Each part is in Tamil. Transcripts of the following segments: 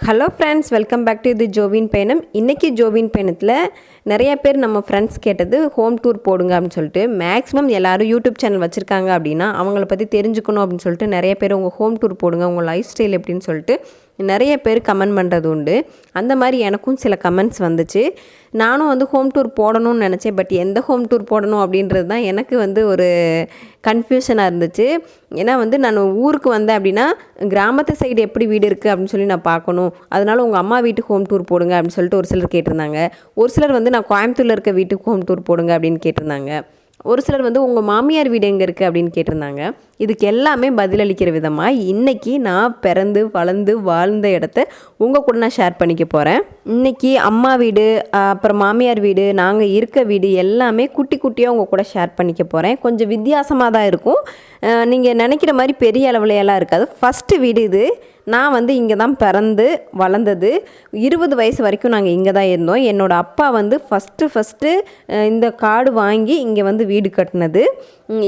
Hello friends welcome back to இது ஜோவின் பயணம். இன்றைக்கி ஜோவின் பயணத்தில் நிறைய பேர் நம்ம ஃப்ரெண்ட்ஸ் கேட்டது ஹோம் டூர் போடுங்க அப்படின்னு சொல்லிட்டு மேக்ஸிமம் எல்லாரும் யூடியூப் சேனல் வச்சுருக்காங்க அப்படின்னா அவங்கள பற்றி தெரிஞ்சுக்கணும் அப்படின்னு சொல்லிட்டு நிறைய பேர் உங்கள் ஹோம் டூர் போடுங்க உங்கள் லைஃப் ஸ்டைல் எப்படின்னு சொல்லிட்டு நிறைய பேர் கமெண்ட் பண்ணுறது உண்டு. அந்த மாதிரி எனக்கும் சில கமெண்ட்ஸ் வந்துச்சு. நானும் வந்து ஹோம் டூர் போடணும்னு நினச்சேன். பட் எந்த ஹோம் டூர் போடணும் அப்படின்றது தான் எனக்கு வந்து ஒரு கன்ஃபியூஷனாக இருந்துச்சு. ஏன்னா வந்து நான் ஊருக்கு வந்தேன் அப்படின்னா கிராமத்து சைடு எப்படி வீடு இருக்குது அப்படின்னு சொல்லி நான் பார்க்கணும். அதனால உங்கள் அம்மா வீட்டுக்கு ஹோம் டூர் போடுங்க அப்படின்னு சொல்லிட்டு ஒரு சிலர் கேட்டிருந்தாங்க. ஒரு சிலர் வந்து நான் கோயம்புத்தூரில் இருக்க வீட்டுக்கு ஹோம் டூர் போடுங்க அப்படின்னு கேட்டிருந்தாங்க. ஒரு சிலர் வந்து உங்கள் மாமியார் வீடு எங்கே இருக்குது அப்படின்னு கேட்டிருந்தாங்க. இதுக்கு எல்லாமே பதிலளிக்கிற விதமாக இன்றைக்கி நான் பிறந்து வளர்ந்து வாழ்ந்த இடத்த உங்கள் கூட நான் ஷேர் பண்ணிக்க போகிறேன் இன்றைக்கி அம்மா வீடு அப்புறம் மாமியார் வீடு நாங்கள் இருக்க வீடு எல்லாமே குட்டி குட்டியாக உங்கள் கூட ஷேர் பண்ணிக்க போகிறேன் கொஞ்சம் வித்தியாசமாக தான் இருக்கும். நீங்கள் நினைக்கிற மாதிரி பெரிய அளவுலையெல்லாம் எல்லாம் இருக்காது. ஃபஸ்ட்டு வீடு இது. நான் வந்து இங்கே தான் பிறந்து வளர்ந்தது. இருபது வயசு வரைக்கும் நாங்கள் இங்கே தான் இருந்தோம். என்னோடய அப்பா வந்து ஃபஸ்ட்டு ஃபஸ்ட்டு இந்த காடு வாங்கி இங்கே வந்து வீடு கட்டினது.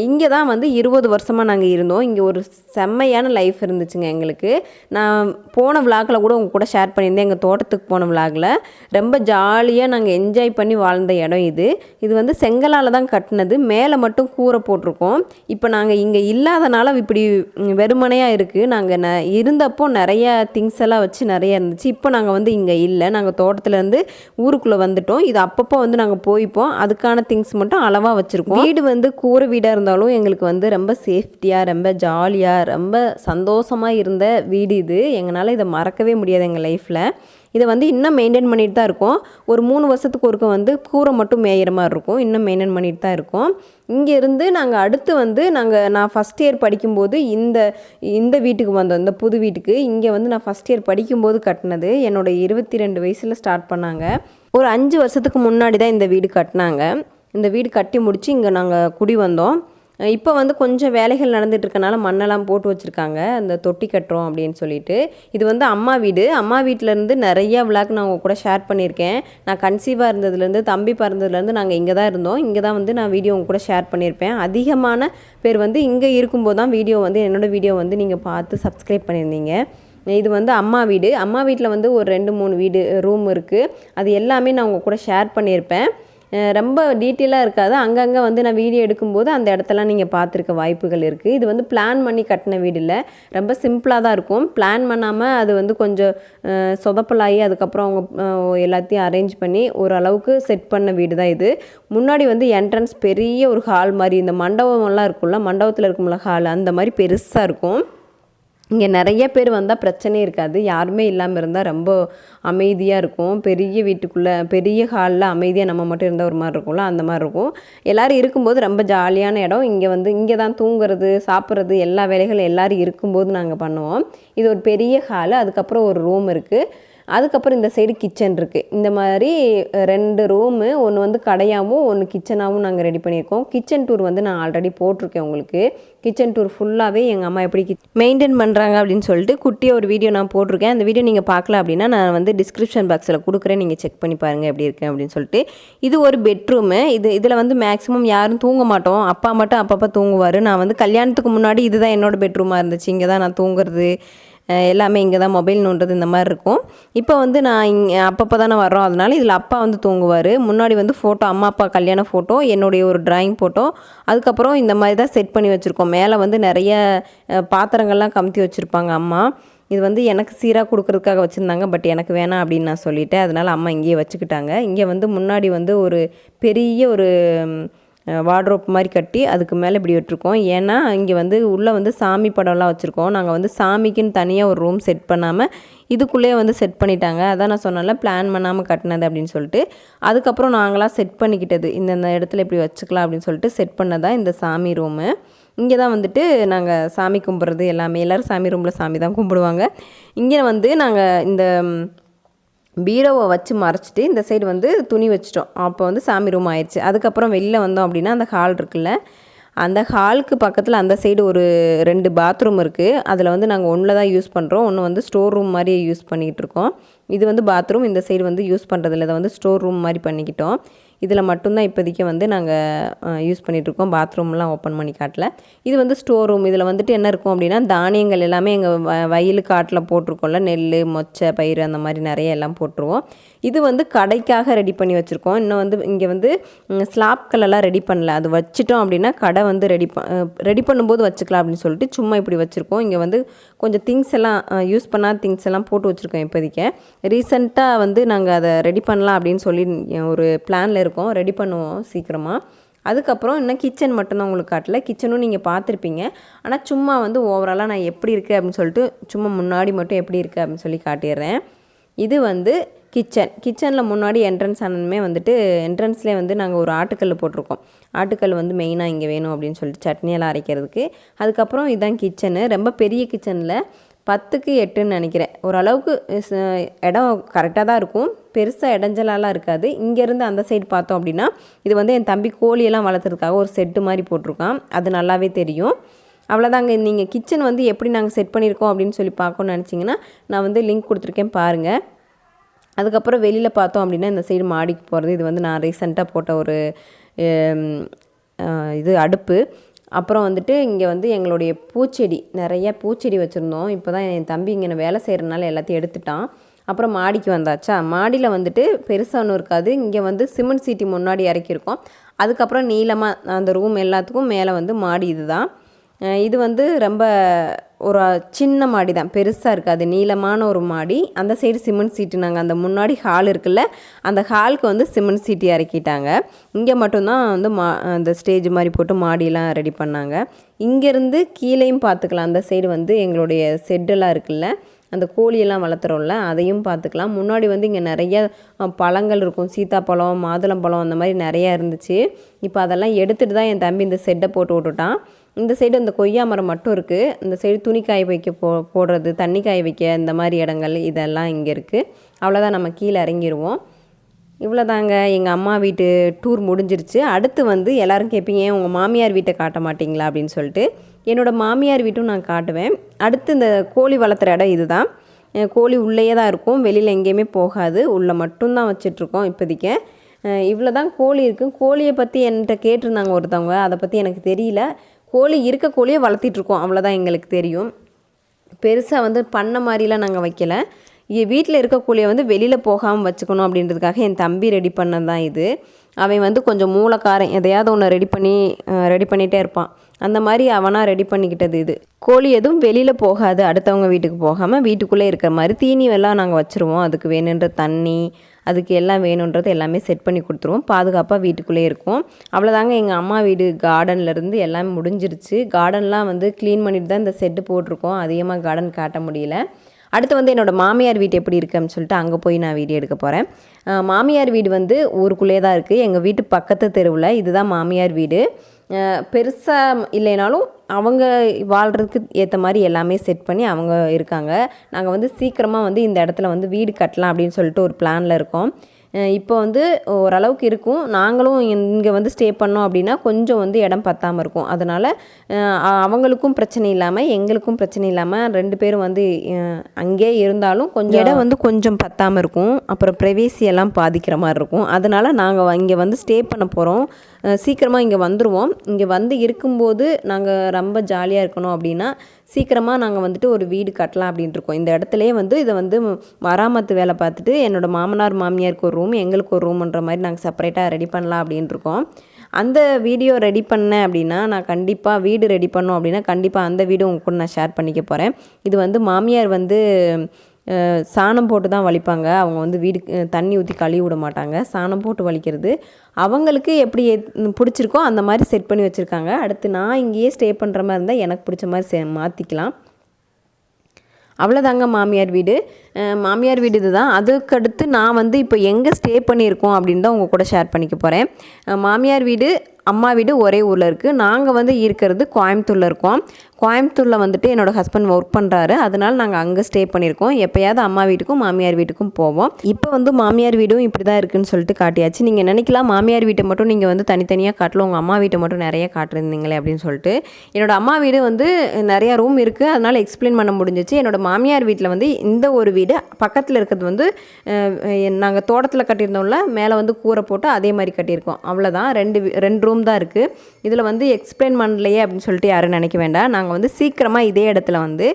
இங்கே தான் வந்து இருபது வருஷமாக நாங்கள் இருந்தோம். இங்கே ஒரு செம்மையான லைஃப் இருந்துச்சுங்க எங்களுக்கு. நான் போன விளாகில் கூட உங்கள் கூட ஷேர் பண்ணியிருந்தேன். எங்கள் தோட்டத்துக்கு போன விளாகில் ரொம்ப ஜாலியாக நாங்கள் என்ஜாய் பண்ணி வாழ்ந்த இடம் இது. இது வந்து செங்கலால் தான் கட்டினது. மேலே மட்டும் கூரை போட்டிருக்கோம். இப்போ நாங்கள் இங்கே இல்லாதனால இப்படி வெறுமனையாக இருக்குது நாங்கள் ந இருந்தப்போ நிறைய திங்ஸ் எல்லாம் வச்சு நிறைய இருந்துச்சு. இப்போ நாங்கள் வந்து இங்கே இல்லை. நாங்கள் தோட்டத்துலேருந்து ஊருக்குள்ளே வந்துட்டோம். இது அப்பப்போ வந்து நாங்கள் போய்ப்போம். அதுக்கான திங்ஸ் மட்டும் அளவாக வச்சுருக்கோம். வீடு வந்து கூரை வீடு வீடாக இருந்தாலும் எங்களுக்கு வந்து ரொம்ப சேஃப்டியாக ரொம்ப ஜாலியாக ரொம்ப சந்தோஷமாக இருந்த வீடு இது. எங்களால் இதை மறக்கவே முடியாது எங்கள் லைஃப்பில் இதை வந்து இன்னும் மெயின்டைன் பண்ணிட்டு தான் இருக்கோம். ஒரு மூணு வருஷத்துக்கு ஒருக்க வந்து கூரை மட்டும் மேயிற மாதிரி இருக்கும். இன்னும் மெயின்டைன் பண்ணிட்டு தான் இருக்கோம். இங்கேருந்து நாங்கள் அடுத்து வந்து நாங்கள் நான் ஃபஸ்ட் இயர் படிக்கும்போது இந்த இந்த வீட்டுக்கு வந்தோம். இந்த புது வீட்டுக்கு. இங்கே வந்து நான் ஃபஸ்ட் இயர் படிக்கும்போது கட்டினது. என்னோட இருபத்தி ரெண்டு வயசில் ஸ்டார்ட் பண்ணாங்க. ஒரு அஞ்சு வருஷத்துக்கு முன்னாடி தான் இந்த வீடு கட்டினாங்க. இந்த வீடு கட்டி முடித்து இங்கே நாங்கள் குடி வந்தோம். இப்போ வந்து கொஞ்சம் வேலைகள் நடந்துட்டு இருக்கனால மண்ணெல்லாம் போட்டு வச்சுருக்காங்க. அந்த தொட்டி கட்டுறோம் அப்படின்னு சொல்லிட்டு. இது வந்து அம்மா வீடு. அம்மா வீட்டிலேருந்து நிறைய விளாக் நான் உங்கள் கூட ஷேர் பண்ணியிருக்கேன். நான் கன்சீவாக இருந்ததுலேருந்து தம்பி பிறந்ததுலேருந்து நாங்கள் இங்கே தான் இருந்தோம். இங்கே தான் வந்து நான் வீடியோ உங்கள் கூட ஷேர் பண்ணியிருப்பேன். அதிகமான பேர் வந்து இங்கே இருக்கும்போது தான் வீடியோ வந்து என்னோடய வீடியோ வந்து நீங்கள் பார்த்து சப்ஸ்கிரைப் பண்ணியிருந்தீங்க. இது வந்து அம்மா வீடு. அம்மா வீட்டில் வந்து ஒரு ரெண்டு மூணு வீடு ரூம் இருக்குது அது எல்லாமே நான் உங்கள் கூட ஷேர் பண்ணியிருப்பேன். ரொம்ப டீட்டெயிலாக இருக்காது. அங்கங்கே வந்து நான் வீடியோ எடுக்கும்போது அந்த இடத்தெல்லாம் நீங்கள் பார்த்துருக்க வாய்ப்புகள் இருக்குது இது வந்து பிளான் பண்ணி கட்டின வீடு இல்லை. ரொம்ப சிம்பிளாக தான் இருக்கும். பிளான் பண்ணாமல் அது வந்து கொஞ்சம் சொதப்பலாகி அதுக்கப்புறம் அவங்க எல்லாத்தையும் அரேஞ்ச் பண்ணி ஓரளவுக்கு செட் பண்ண வீடு தான் இது. முன்னாடி வந்து என்ட்ரன்ஸ் பெரிய ஒரு ஹால் மாதிரி இந்த மண்டபமெல்லாம் இருக்கும்ல மண்டபத்தில் இருக்கும்ல ஹால் அந்த மாதிரி பெருசாக இருக்கும். இங்கே நிறைய பேர் வந்தால் பிரச்சனையே இருக்காது. யாருமே இல்லாமல் இருந்தால் ரொம்ப அமைதியாக இருக்கும். பெரிய வீட்டுக்குள்ளே பெரிய ஹாலில் அமைதியாக நம்ம மட்டும் இருந்தால் ஒரு மாதிரி இருக்கும்ல? அந்த மாதிரி இருக்கும். எல்லோரும் இருக்கும்போது ரொம்ப ஜாலியான இடம். இங்கே வந்து இங்கே தான் தூங்குறது சாப்பிட்றது எல்லா வேலைகளும் எல்லோரும் இருக்கும்போது நாங்கள் பண்ணுவோம். இது ஒரு பெரிய ஹாலு அதுக்கப்புறம் ஒரு ரூம் இருக்குது அதுக்கப்புறம் இந்த சைடு கிச்சன் இருக்குது இந்த மாதிரி ரெண்டு ரூமு ஒன்று வந்து கடையாகவும் ஒன்று கிச்சனாகவும் நாங்கள் ரெடி பண்ணியிருக்கோம். கிச்சன் டூர் வந்து நான் ஆல்ரெடி போட்டிருக்கேன் உங்களுக்கு. கிச்சன் டூர் ஃபுல்லாகவே எங்கள் அம்மா எப்படி மெயின்டைன் பண்ணுறாங்க அப்படின்னு சொல்லிட்டு குட்டியாக ஒரு வீடியோ நான் போட்டிருக்கேன். அந்த வீடியோ நீங்கள் பார்க்கல அப்படின்னா நான் வந்து டிஸ்கிரிப்ஷன் பாக்ஸில் கொடுக்குறேன். நீங்கள் செக் பண்ணி பாருங்கள் எப்படி இருக்கு அப்படின்னு சொல்லிட்டு. இது ஒரு பெட்ரூமு இது இதில் வந்து மேக்ஸிமம் யாரும் தூங்க மாட்டோம். அப்பா மட்டும் அப்பப்போ தூங்குவார். நான் வந்து கல்யாணத்துக்கு முன்னாடி இதுதான் என்னோட பெட்ரூமாக இருந்துச்சு. இங்கே தான் நான் தூங்குறது. எல்லாமே இங்கே தான் மொபைல் நோண்டுறது இந்த மாதிரி இருக்கும். இப்போ வந்து நான் இங்கே அப்பப்போ தானே வர்றோம். அதனால இதில் அப்பா வந்து தூங்குவார். முன்னாடி வந்து ஃபோட்டோ அம்மா அப்பா கல்யாண ஃபோட்டோ என்னுடைய ஒரு டிராயிங் ஃபோட்டோ அதுக்கப்புறம் இந்த மாதிரி தான் செட் பண்ணி வச்சுருக்கோம். மேலே வந்து நிறைய பாத்திரங்கள்லாம் கமுத்தி வச்சுருப்பாங்க அம்மா. இது வந்து எனக்கு சீராக கொடுக்குறதுக்காக வச்சுருந்தாங்க. பட் எனக்கு வேணாம் அப்படின்னு நான் சொல்லிட்டேன். அதனால் அம்மா இங்கேயே வச்சுக்கிட்டாங்க. இங்கே வந்து முன்னாடி வந்து ஒரு பெரிய ஒரு வார்ட்ரோப் மாதிரி கட்டி அதுக்கு மேலே இப்படி விட்டுருக்கோம். ஏன்னா இங்கே வந்து உள்ளே வந்து சாமி படம்லாம் வச்சுருக்கோம். நாங்கள் வந்து சாமிக்குன்னு தனியாக ஒரு ரூம் செட் பண்ணாமல் இதுக்குள்ளேயே வந்து செட் பண்ணிட்டாங்க. அதான் நான் சொன்னேன்ல பிளான் பண்ணாமல் கட்டினது அப்படின்னு சொல்லிட்டு. அதுக்கப்புறம் நாங்களாம் செட் பண்ணிக்கிட்டது. இந்த இடத்துல இப்படி வச்சுக்கலாம் அப்படின்னு சொல்லிட்டு செட் பண்ணதான் இந்த சாமி ரூமு. இங்கே தான் வந்துட்டு நாங்கள் சாமி கும்பிட்றது எல்லாமே. எல்லோரும் சாமி ரூமில் சாமி தான் கும்பிடுவாங்க. இங்கே வந்து நாங்கள் இந்த பீரோவை வச்சு மறைச்சிட்டு இந்த சைடு வந்து துணி வச்சிட்டோம். அப்போ வந்து சாமி ரூம் ஆயிடுச்சு அதுக்கப்புறம் வெளில வந்தோம் அப்படின்னா அந்த ஹால் இருக்குல்ல அந்த ஹாலுக்கு பக்கத்தில் அந்த சைடு ஒரு ரெண்டு பாத்ரூம் இருக்குது அதில் வந்து நாங்கள் ஒன்றில் தான் யூஸ் பண்ணுறோம் ஒன்று வந்து ஸ்டோர் ரூம் மாதிரி யூஸ் பண்ணிக்கிட்டு இருக்கோம். இது வந்து பாத்ரூம் இந்த சைடு வந்து யூஸ் பண்ணுறதில்ல இதை வந்து ஸ்டோர் ரூம் மாதிரி பண்ணிக்கிட்டோம். இதில் மட்டும்தான் இப்போதைக்கு வந்து நாங்கள் யூஸ் பண்ணிகிட்ருக்கோம் பாத்ரூம்லாம் ஓப்பன் பண்ணி காட்டல. இது வந்து ஸ்டோர் ரூம் இதில் வந்துட்டு என்ன இருக்கும் அப்படின்னா தானியங்கள் எல்லாமே எங்கள் வ வயலு காட்டில் போட்டிருக்கோம்ல. நெல் மொச்சை பயிர் அந்த மாதிரி நிறைய எல்லாம் போட்டுருவோம். இது வந்து கடைக்காக ரெடி பண்ணி வச்சுருக்கோம். இன்னும் வந்து இங்கே வந்து ஸ்லாப்களெல்லாம் ரெடி பண்ணல. அது வச்சுட்டோம் அப்படின்னா கடை வந்து ரெடி ரெடி பண்ணும்போது வச்சுக்கலாம் அப்படின்னு சொல்லிட்டு சும்மா இப்படி வச்சுருக்கோம். இங்கே வந்து கொஞ்சம் திங்ஸ் எல்லாம் யூஸ் பண்ணாத திங்ஸ் எல்லாம் போட்டு வச்சுருக்கோம் இப்போதைக்கு. ரீசெண்டாக வந்து நாங்கள் அதை ரெடி பண்ணலாம் அப்படின்னு சொல்லி ஒரு பிளானில் இருக்கோம். ரெடி பண்ணுவோம் சீக்கிரமாக அதுக்கப்புறம் இன்னும் கிச்சன் மட்டும்தான் உங்களுக்கு காட்டல. கிச்சனும் நீங்கள் பார்த்துருப்பீங்க. ஆனால் சும்மா வந்து ஓவராலாக நான் எப்படி இருக்குது அப்படின்னு சொல்லிட்டு சும்மா முன்னாடி மட்டும் எப்படி இருக்குது அப்படின்னு சொல்லி காட்டிடுறேன். இது வந்து கிச்சன். கிச்சனில் முன்னாடி என்ட்ரன்ஸ் ஆனதுமே வந்துட்டு என்ட்ரன்ஸ்லேயே வந்து நாங்கள் ஒரு ஆட்டுக்கல் போட்டிருக்கோம். ஆட்டுக்கல் வந்து மெயினாக இங்கே வேணும் அப்படின்னு சொல்லிட்டு சட்னியெல்லாம் அரைக்கிறதுக்கு. அதுக்கப்புறம் இதுதான் கிச்சனு ரொம்ப பெரிய கிச்சனில் பத்துக்கு எட்டுன்னு நினைக்கிறேன். ஓரளவுக்கு இடம் கரெக்டாக தான் இருக்கும். பெருசாக இடைஞ்சலாலாம் இருக்காது. இங்கேருந்து அந்த சைடு பார்த்தோம் அப்படின்னா இது வந்து என் தம்பி கோழியெல்லாம் வளர்த்துறதுக்காக ஒரு செட்டு மாதிரி போட்டிருக்கான். அது நல்லாவே தெரியும். அவ்வளோதாங்க நீங்கள் கிச்சன் வந்து எப்படி நாங்கள் செட் பண்ணியிருக்கோம் அப்படின்னு சொல்லி பார்க்கணும்னு நினச்சிங்கன்னா நான் வந்து லிங்க் கொடுத்துருக்கேன் பாருங்கள் அதுக்கப்புறம் வெளியில் பார்த்தோம் அப்படின்னா இந்த சைடு மாடிக்கு போகிறது இது வந்து நான் ரீசெண்டாக போட்ட ஒரு இது அடுப்பு. அப்புறம் வந்துட்டு இங்கே வந்து எங்களுடைய பூச்செடி நிறைய பூச்செடி வச்சுருந்தோம். இப்போ தான் என் தம்பி இங்கே வேலை செய்கிறனால எல்லாத்தையும் எடுத்துட்டான். அப்புறம் மாடிக்கு வந்தாச்சா? மாடியில் வந்துட்டு பெருசாக ஒன்றும் இருக்காது. இங்கே வந்து சிமெண்ட் சீட்டி முன்னாடி இறக்கியிருக்கோம். அதுக்கப்புறம் நீளமாக அந்த ரூம் எல்லாத்துக்கும் மேலே வந்து மாடி இதுதான். தான் இது வந்து ரொம்ப ஒரு சின்ன மாடி தான் பெருசாக இருக்காது. நீளமான ஒரு மாடி. அந்த சைடு சிமெண்ட் சீட்டு நாங்கள் அந்த முன்னாடி ஹால் இருக்குல்ல அந்த ஹாலுக்கு வந்து சிமெண்ட் சீட்டு இறக்கிட்டாங்க. இங்கே மட்டும்தான் வந்து மா அந்த ஸ்டேஜ் மாதிரி போட்டு மாடியெலாம் ரெடி பண்ணாங்க. இங்கேருந்து கீழேயும் பார்த்துக்கலாம் அந்த சைடு வந்து எங்களுடைய செட்டெல்லாம் இருக்குல்ல அந்த கோழியெல்லாம் வளர்த்துறோம்ல அதையும் பார்த்துக்கலாம் முன்னாடி வந்து இங்கே நிறைய பழங்கள் இருக்கும். சீத்தாப்பழம் மாதுளம்பழம் அந்த மாதிரி நிறையா இருந்துச்சு. இப்போ அதெல்லாம் எடுத்துகிட்டு தான் என் தம்பி இந்த செட்டை போட்டு விட்டுட்டான். இந்த சைடு இந்த கொய்யா மரம் மட்டும் இருக்குது இந்த சைடு துணி காய வைக்க போ போடுறது தண்ணி காய வைக்க இந்த மாதிரி இடங்கள் இதெல்லாம் இங்கே இருக்குது அவ்வளோதான் நம்ம கீழே இறங்கிடுவோம் இவ்வளோதாங்க எங்கள் அம்மா வீட்டு டூர் முடிஞ்சிருச்சு. அடுத்து வந்து எல்லாரும் கேட்பீங்க "ஏன் உங்கள் மாமியார் வீட்டை காட்ட மாட்டிங்களா? அப்படின்னு சொல்லிட்டு. என்னோடய மாமியார் வீட்டும் நான் காட்டுவேன். அடுத்து இந்த கோழி வளர்த்துற இடம் இதுதான். தான் கோழி உள்ளேயே தான் இருக்கும். வெளியில் எங்கேயுமே போகாது. உள்ளே மட்டும்தான் வச்சிட்ருக்கோம் இப்போதைக்கு. இவ்வளோ தான் கோழி இருக்குது கோழியை பற்றி என்கிட்ட கேட்டிருந்தாங்க ஒருத்தவங்க. அதை பற்றி எனக்கு தெரியல. கோழி இருக்க கோழியை வளர்த்திட்ருக்கோம் அவ்வளோதான் எங்களுக்கு தெரியும். பெருசாக வந்து பண்ண மாதிரிலாம் நாங்கள் வைக்கல. வீட்டில் இருக்க கோழியை வந்து வெளியில் போகாமல் வச்சுக்கணும் அப்படின்றதுக்காக என் தம்பி ரெடி பண்ணது தான் இது. அவன் வந்து கொஞ்சம் மூளைக்காரன். எதையாவது ஒன்று ரெடி பண்ணி ரெடி பண்ணிகிட்டே இருப்பான். அந்த மாதிரி அவனாக ரெடி பண்ணிக்கிட்டது இது. கோழி எதுவும் வெளியில் போகாது. அடுத்தவங்க வீட்டுக்கு போகாமல் வீட்டுக்குள்ளே இருக்கிற மாதிரி தீனி எல்லாம் நாங்கள் வச்சுருவோம். அதுக்கு வேணுன்ற தண்ணி அதுக்கு எல்லாம் வேணுன்றது எல்லாமே செட் பண்ணி கொடுத்துருவோம். பாதுகாப்பாக வீட்டுக்குள்ளே இருக்கும். அவ்வளோதாங்க எங்கள் அம்மா வீடு கார்டன்லேருந்து எல்லாமே முடிஞ்சிருச்சு. கார்டன்லாம் வந்து க்ளீன் பண்ணிட்டு தான் இந்த செட்டு போட்டிருக்கோம். அதிகமாக கார்டன் காட்ட முடியல. அடுத்து வந்து என்னோடய மாமியார் வீடு எப்படி இருக்குன்னு சொல்லிட்டு அங்கே போய் நான் வீடியோ எடுக்க போகிறேன் மாமியார் வீடு வந்து ஊருக்குள்ளே தான் இருக்குது எங்கள் வீட்டு பக்கத்து தெருவில் இதுதான் மாமியார் வீடு. பெருசாக இல்லைனாலும் அவங்க வாழ்கிறதுக்கு ஏற்ற மாதிரி எல்லாமே செட் பண்ணி அவங்க இருக்காங்க. நாங்கள் வந்து சீக்கிரமாக வந்து இந்த இடத்துல வந்து வீடு கட்டலாம் அப்படின்னு சொல்லிட்டு ஒரு பிளானில் இருக்கோம். இப்போ வந்து ஓரளவுக்கு இருக்கும். நாங்களும் இங்கே வந்து ஸ்டே பண்ணோம் அப்படின்னா கொஞ்சம் வந்து இடம் பத்தாமல் இருக்கும். அதனால் அவங்களுக்கும் பிரச்சனை இல்லாமல் எங்களுக்கும் பிரச்சனை இல்லாமல் ரெண்டு பேரும் வந்து அங்கே அங்கேயே இருந்தாலும் கொஞ்சம் இடம் வந்து கொஞ்சம் பத்தாமல் இருக்கும். அப்புறம் ப்ரைவேசி எல்லாம் பாதிக்கிற மாதிரி இருக்கும். அதனால் நாங்கள் இங்கே வந்து ஸ்டே பண்ண போகிறோம் சீக்கிரமாக இங்கே வந்துடுவோம் இங்கே வந்து இருக்கும்போது நாங்கள் ரொம்ப ஜாலியாக இருக்கணும் அப்படின்னா சீக்கிரமாக நாங்கள் வந்துட்டு ஒரு வீடு கட்டலாம் அப்படின்ட்டு இருக்கோம். இந்த இடத்துலையே வந்து இதை வந்து மராமத்து வேலை பார்த்துட்டு என்னோட மாமனார் மாமியாருக்கு ஒரு ரூம் எங்களுக்கு ஒரு ரூம்ன்ற மாதிரி நாங்கள் செப்பரேட்டாக ரெடி பண்ணலாம் அப்படின்ட்டு இருக்கோம். அந்த வீடியோ ரெடி பண்ணேன் அப்படின்னா நான் கண்டிப்பாக வீடு ரெடி பண்ணோம் அப்படின்னா கண்டிப்பாக அந்த வீடு உங்க கூட நான் ஷேர் பண்ணிக்க போகிறேன் இது வந்து மாமியார் வந்து சாணம் போட்டு தான் வலிப்பாங்க. அவங்க வந்து வீடு தண்ணி ஊற்றி கழுவி விட மாட்டாங்க. சாணம் போட்டு வலிக்கிறது. அவங்களுக்கு எப்படி பிடிச்சிருக்கோ அந்த மாதிரி செட் பண்ணி வச்சுருக்காங்க. அடுத்து நான் இங்கேயே ஸ்டே பண்ணுற மாதிரி இருந்தால் எனக்கு பிடிச்ச மாதிரி சே மாற்றிக்கலாம் அவ்வளோதாங்க மாமியார் வீடு. மாமியார் வீடு இதுதான். அதுக்கடுத்து நான் வந்து இப்போ எங்கே ஸ்டே பண்ணியிருக்கோம் அப்படின்னு தான் உங்கள் கூட ஷேர் பண்ணிக்க போகிறேன் மாமியார் வீடு அம்மா வீடு ஒரே ஊரில் இருக்குது நாங்கள் வந்து இருக்கிறது கோயம்புத்தூரில் இருக்கோம். கோயம்புத்தூரில் வந்துட்டு என்னோடய ஹஸ்பண்ட் ஒர்க் பண்ணுறாரு அதனால் நாங்கள் அங்கே ஸ்டே பண்ணியிருக்கோம். எப்போயாவது அம்மா வீட்டுக்கும் மாமியார் வீட்டுக்கும் போவோம். இப்போ வந்து மாமியார் வீடும் இப்படி தான் இருக்குன்னு சொல்லிட்டு காட்டியாச்சு. நீங்கள் நினைக்கலாம் மாமியார் வீட்டை மட்டும் நீங்கள் வந்து தனித்தனியாக காட்டல. உங்கள் அம்மா வீட்டை மட்டும் நிறைய காட்டிருந்தீங்களே அப்படின்னு சொல்லிட்டு. என்னோட அம்மா வீடு வந்து நிறையா ரூம் இருக்குது அதனால் எக்ஸ்பிளைன் பண்ண முடிஞ்சிச்சு. என்னோட மாமியார் வீட்டில் வந்து இந்த ஒரு வீடு பக்கத்தில் இருக்கிறது வந்து நாங்கள் தோட்டத்தில் கட்டியிருந்தோம்ல மேலே வந்து கூரை போட்டு அதே மாதிரி கட்டியிருக்கோம். அவ்வளோதான் ரெண்டு வீ- ரெண்டு ரூம் தான் இருக்குது இதில் வந்து எக்ஸ்பிளைன் பண்ணலையே அப்படின்னு சொல்லிட்டு யாரும் நினைக்க வேண்டாம். நாங்கள் வந்து சீக்கிரமாக இதே இடத்துல வந்து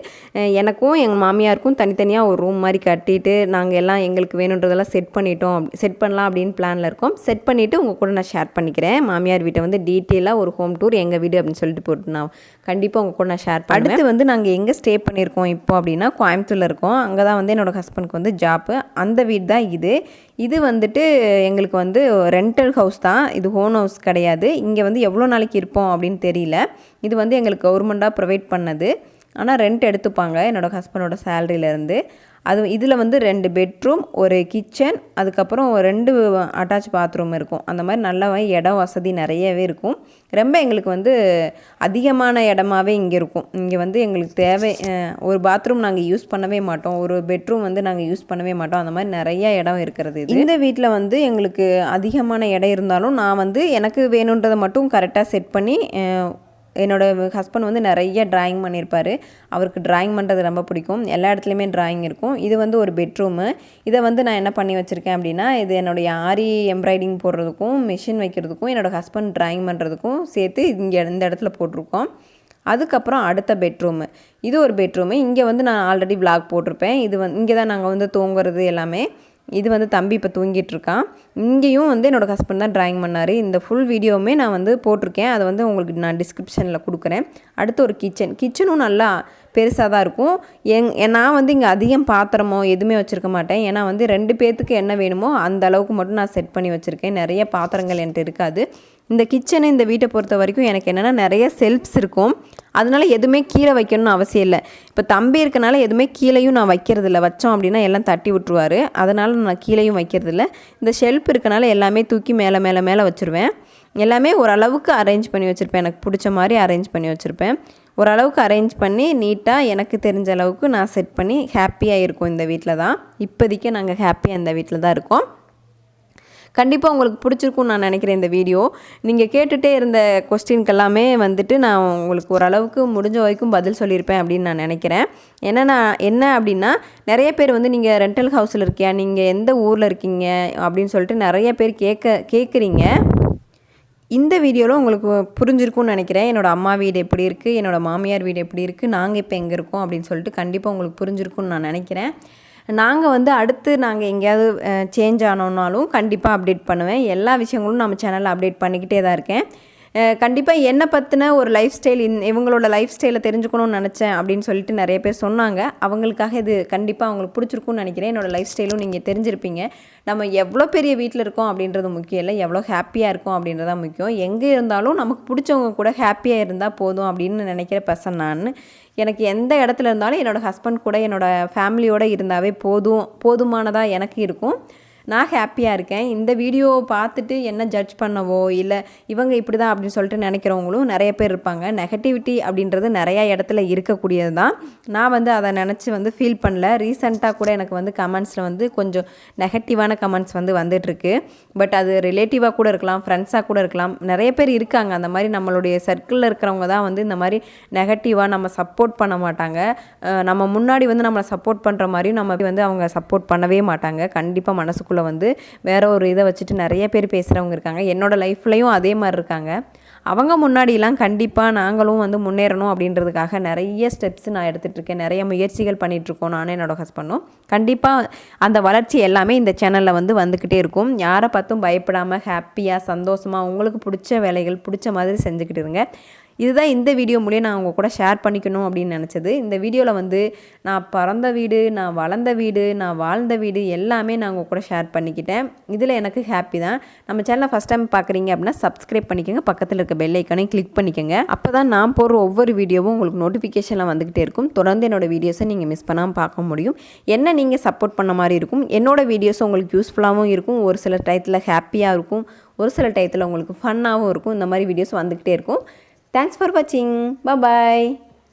எனக்கும் எங்கள் மாமியாருக்கும் தனித்தனியாக ஒரு ரூம் மாதிரி கட்டிட்டு நாங்கள் எல்லாம் எங்களுக்கு வேணுன்றதெல்லாம் செட் பண்ணிட்டோம். செட் பண்ணலாம் அப்படின்னு பிளானில் இருக்கோம். செட் பண்ணிவிட்டு உங்கள் கூட நான் ஷேர் பண்ணிக்கிறேன். மாமியார் வீட்டை வந்து டீட்டெயிலாக ஒரு ஹோம் டூர் எங்கள் வீடு அப்படின்னு சொல்லிட்டு போட்டு நான் கண்டிப்பாக உங்கள் கூட நான் ஷேர் பண்ணுவேன். அடுத்து வந்து நாங்கள் எங்கே ஸ்டே பண்ணியிருக்கோம் இப்போ அப்படின்னா கோயம்புத்தூரில் இருக்கோம். அங்கே தான் வந்து என்னோடய ஹஸ்பண்ட்க்கு வந்து ஜாப்பு அந்த வீடு தான் இது. இது வந்துட்டு எங்களுக்கு வந்து ரெண்டல் ஹவுஸ் தான். இது ஹோம் ஹவுஸ் கிடையாது. இங்கே வந்து எவ்வளோ நாளைக்கு இருப்போம் அப்படின்னு தெரியல. இது வந்து எங்களுக்கு கவர்மெண்ட்டாக ப்ரொவைட் பண்ணது. ஆனால் ரெண்ட் எடுத்துப்பாங்க என்னோடய ஹஸ்பண்டோட சேலரியிலேருந்து அது இதில் வந்து ரெண்டு பெட்ரூம் ஒரு கிச்சன் அதுக்கப்புறம் ரெண்டு அட்டாச் பாத்ரூம் இருக்கும். அந்த மாதிரி நல்ல இடம் வசதி நிறையவே இருக்கும். ரொம்ப எங்களுக்கு வந்து அதிகமான இடமாவே இங்கே இருக்கும். இங்கே வந்து எங்களுக்கு தேவை ஒரு பாத்ரூம் நாங்கள் யூஸ் பண்ணவே மாட்டோம். ஒரு பெட்ரூம் வந்து நாங்கள் யூஸ் பண்ணவே மாட்டோம். அந்த மாதிரி நிறைய இடம் இருக்கிறது இந்த வீட்டில் வந்து எங்களுக்கு அதிகமான இடம் இருந்தாலும் நான் வந்து எனக்கு வேணுன்றதை மட்டும் கரெக்டாக செட் பண்ணி என்னோடய ஹஸ்பண்ட் வந்து நிறைய ட்ராயிங் பண்ணியிருப்பார் அவருக்கு ட்ராயிங் பண்ணுறது ரொம்ப பிடிக்கும். எல்லா இடத்துலையுமே ட்ராயிங் இருக்கும். இது வந்து ஒரு பெட்ரூமு இதை வந்து நான் என்ன பண்ணி வச்சுருக்கேன் அப்படின்னா இது என்னுடைய ஆரி எம்ப்ராய்டிங் போடுறதுக்கும் மிஷின் வைக்கிறதுக்கும் என்னோடய ஹஸ்பண்ட் ட்ராயிங் பண்ணுறதுக்கும் சேர்த்து இங்கே இந்த இடத்துல போட்டிருக்கோம். அதுக்கப்புறம் அடுத்த பெட்ரூமு இது ஒரு பெட்ரூமு இங்கே வந்து நான் ஆல்ரெடி விளாக் போட்டிருப்பேன். இது வந்து இங்கே தான் நாங்கள் வந்து தூங்குறது எல்லாமே. இது வந்து தம்பி இப்போ தூங்கிட்டு இருக்கான் இங்கேயும் வந்து என்னோட ஹஸ்பண்ட் தான் ட்ராயிங் பண்ணார். இந்த ஃபுல் வீடியோவுமே நான் வந்து போட்டிருக்கேன். அதை வந்து உங்களுக்கு நான் டிஸ்கிரிப்ஷனில் கொடுக்குறேன். அடுத்து ஒரு கிச்சன் கிச்சனும் நல்லா பெருசாக தான் இருக்கும். எங் நான் வந்து இங்கே அதிகம் பாத்திரமோ எதுவுமே வச்சுருக்க மாட்டேன். ஏன்னா வந்து ரெண்டு பேர்த்துக்கு என்ன வேணுமோ அந்த அளவுக்கு மட்டும் நான் செட் பண்ணி வச்சுருக்கேன். நிறைய பாத்திரங்கள் என்கிட்ட இருக்காது. இந்த கிச்சனு இந்த வீட்டை பொறுத்த வரைக்கும் எனக்கு என்னென்னா நிறைய செல்ஃப்ஸ் இருக்கும். அதனால் எதுவுமே கீழே வைக்கணும்னு அவசியம் இல்லை. இப்போ தம்பி இருக்கனால எதுவுமே கீழேயும் நான் வைக்கிறது இல்லை வச்சோம் அப்படின்னா எல்லாம் தட்டி விட்டுருவாரு. அதனால் நான் கீழேயும் வைக்கிறது இல்லை இந்த ஷெல்ஃப் இருக்கனால எல்லாமே தூக்கி மேலே மேலே மேலே வச்சுருவேன். எல்லாமே ஓரளவுக்கு அரேஞ்ச் பண்ணி வச்சுருப்பேன். எனக்கு பிடிச்ச மாதிரி அரேஞ்ச் பண்ணி வச்சுருப்பேன். ஓரளவுக்கு அரேஞ்ச் பண்ணி நீட்டாக எனக்கு தெரிஞ்ச அளவுக்கு நான் செட் பண்ணி ஹாப்பியாக இருக்கும் இந்த வீட்டில் தான். இப்போதைக்கு நாங்கள் ஹாப்பியாக இந்த வீட்டில் தான் இருக்கோம். கண்டிப்பாக உங்களுக்கு பிடிச்சிருக்கும்னு நான் நினைக்கிறேன் இந்த வீடியோ நீங்கள் கேட்டுகிட்டே இருந்த கொஸ்டின்க்கு எல்லாமே வந்துட்டு நான் உங்களுக்கு ஓரளவுக்கு முடிஞ்ச வரைக்கும் பதில் சொல்லியிருப்பேன் அப்படின்னு நான் நினைக்கிறேன். ஏன்னா நான் என்ன அப்படின்னா நிறைய பேர் வந்து நீங்கள் ரெண்டல் ஹவுஸில் இருக்கியா? நீங்கள் எந்த ஊரில் இருக்கீங்க? அப்படின்னு சொல்லிட்டு நிறைய பேர் கேட்க கேட்குறீங்க இந்த வீடியோவில் உங்களுக்கு புரிஞ்சிருக்கும்னு நினைக்கிறேன். என்னோடய அம்மா வீடு எப்படி இருக்குது என்னோடய மாமியார் வீடு எப்படி இருக்குது நாங்கள் இப்போ எங்கே இருக்கோம் அப்படின்னு சொல்லிட்டு கண்டிப்பாக உங்களுக்கு புரிஞ்சிருக்கும்னு நான் நினைக்கிறேன். நாங்கள் வந்து அடுத்து நாங்கள் எங்கேயாவது சேஞ்ச் ஆனோம்னாலும் கண்டிப்பாக அப்டேட் பண்ணுவேன். எல்லா விஷயங்களும் நம்ம சேனலில் அப்டேட் பண்ணிக்கிட்டே தான் இருக்கேன். கண்டிப்பாக என்னை பற்றின ஒரு லைஃப் ஸ்டைல் இன் இவங்களோட லைஃப் ஸ்டைலை தெரிஞ்சுக்கணும்னு நினச்சேன் அப்படின்னு சொல்லிட்டு நிறைய பேர் சொன்னாங்க. அவங்களுக்காக இது கண்டிப்பாக அவங்களுக்கு பிடிச்சிருக்கும்னு நினைக்கிறேன். என்னோடய லைஃப் ஸ்டைலும் நீங்கள் தெரிஞ்சிருப்பீங்க. நம்ம எவ்வளோ பெரிய வீட்டில் இருக்கோம் அப்படின்றது முக்கியம் இல்லை. எவ்வளோ ஹாப்பியாக இருக்கோம் அப்படின்றது தான் முக்கியம். எங்கே இருந்தாலும் நமக்கு பிடிச்சவங்க கூட ஹாப்பியாக இருந்தால் போதும் அப்படின்னு நினைக்கிற பர்சன் நான். எனக்கு எந்த இடத்துல இருந்தாலும் என்னோடய ஹஸ்பண்ட் கூட என்னோடய ஃபேமிலியோடு இருந்தாவே போதும் போதுமானதாக எனக்கு இருக்கும். நான் ஹாப்பியாக இருக்கேன். இந்த வீடியோவை பார்த்துட்டு என்ன ஜட்ஜ் பண்ணவோ இல்லை இவங்க இப்படி தான் அப்படின்னு சொல்லிட்டு நினைக்கிறவங்களும் நிறைய பேர் இருப்பாங்க. நெகட்டிவிட்டி அப்படின்றது நிறையா இடத்துல இருக்கக்கூடியது தான். நான் வந்து அதை நினச்சி வந்து ஃபீல் பண்ணல. ரீசெண்டாக கூட எனக்கு வந்து கமெண்ட்ஸில் வந்து கொஞ்சம் நெகட்டிவான கமெண்ட்ஸ் வந்து வந்துட்டுருக்கு. பட் அது ரிலேட்டிவாக கூட இருக்கலாம் ஃப்ரெண்ட்ஸாக கூட இருக்கலாம். நிறைய பேர் இருக்காங்க. அந்த மாதிரி நம்மளுடைய சர்க்கிளில் இருக்கிறவங்க தான் வந்து இந்த மாதிரி நெகட்டிவாக நம்ம சப்போர்ட் பண்ண மாட்டாங்க. நம்ம முன்னாடி வந்து நம்மளை சப்போர்ட் பண்ணுற மாதிரியும் நம்ம வந்து அவங்க சப்போர்ட் பண்ணவே மாட்டாங்க. கண்டிப்பாக மனசுக்குள்ளே வந்து வேற ஒரு இதை வச்சுட்டு நிறைய பேர் பேசுகிறவங்க இருக்காங்க. என்னோட லைஃப்லையும் அதே மாதிரி இருக்காங்க. அவங்க முன்னாடிலாம் கண்டிப்பாக நாங்களும் வந்து முன்னேறணும் அப்படின்றதுக்காக நிறைய ஸ்டெப்ஸ் நான் எடுத்துகிட்டு இருக்கேன். நிறைய முயற்சிகள் பண்ணிகிட்ருக்கோம் நானும் என்னோட ஹஸ்பண்டும் கண்டிப்பாக அந்த வளர்ச்சி எல்லாமே இந்த சேனலில் வந்து வந்துக்கிட்டே இருக்கும். யாரை பார்த்தும் பயப்படாமல் ஹாப்பியாக சந்தோஷமாக உங்களுக்கு பிடிச்ச வேலைகள் பிடிச்ச மாதிரி செஞ்சுக்கிட்டு இருங்க. இதுதான் இந்த வீடியோ மூலியம் நான் உங்கள் கூட ஷேர் பண்ணிக்கணும் அப்படின்னு நினச்சது. இந்த வீடியோவில் வந்து நான் பிறந்த வீடு நான் வளர்ந்த வீடு நான் வாழ்ந்த வீடு எல்லாமே நான் உங்கள் கூட ஷேர் பண்ணிக்கிட்டேன். இதில் எனக்கு ஹாப்பி தான். நம்ம சேனலை ஃபஸ்ட் டைம் பார்க்குறீங்க அப்படின்னா சப்ஸ்கிரைப் பண்ணிக்கோங்க. பக்கத்தில் இருக்க பெல் ஐக்கானையும் கிளிக் பண்ணிக்கோங்க. அப்போ தான் நான் போடுற ஒவ்வொரு வீடியோவும் உங்களுக்கு நோட்டிஃபிகேஷனில் வந்துக்கிட்டே இருக்கும். தொடர்ந்து என்னோட வீடியோஸை நீங்கள் மிஸ் பண்ணாமல் பார்க்க முடியும். என்ன நீங்கள் சப்போர்ட் பண்ண மாதிரி இருக்கும்? என்னோட வீடியோஸ் உங்களுக்கு யூஸ்ஃபுல்லாகவும் இருக்கும். ஒரு சில டயத்தில் ஹாப்பியாக இருக்கும். ஒரு சில டயத்தில் உங்களுக்கு ஃபன்னாகவும் இருக்கும். இந்த மாதிரி வீடியோஸ் வந்துக்கிட்டே இருக்கும். தேங்க்ஸ் ஃபார் வாட்சிங் பாய்